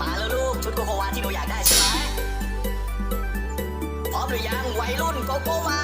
มาแล้วลูก ชุดโกโกวาที่หนูอยากได้ใช่ไหมพร้อมหรือยังวัยรุ่นโกโกวา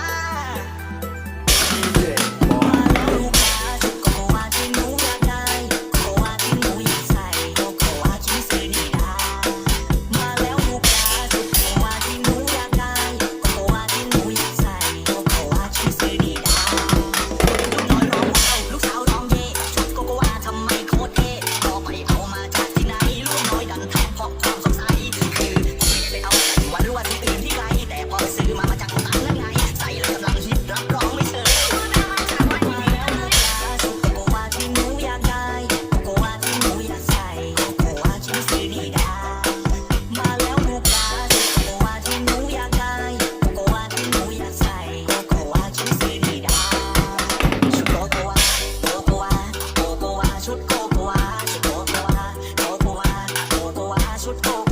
Oh. go.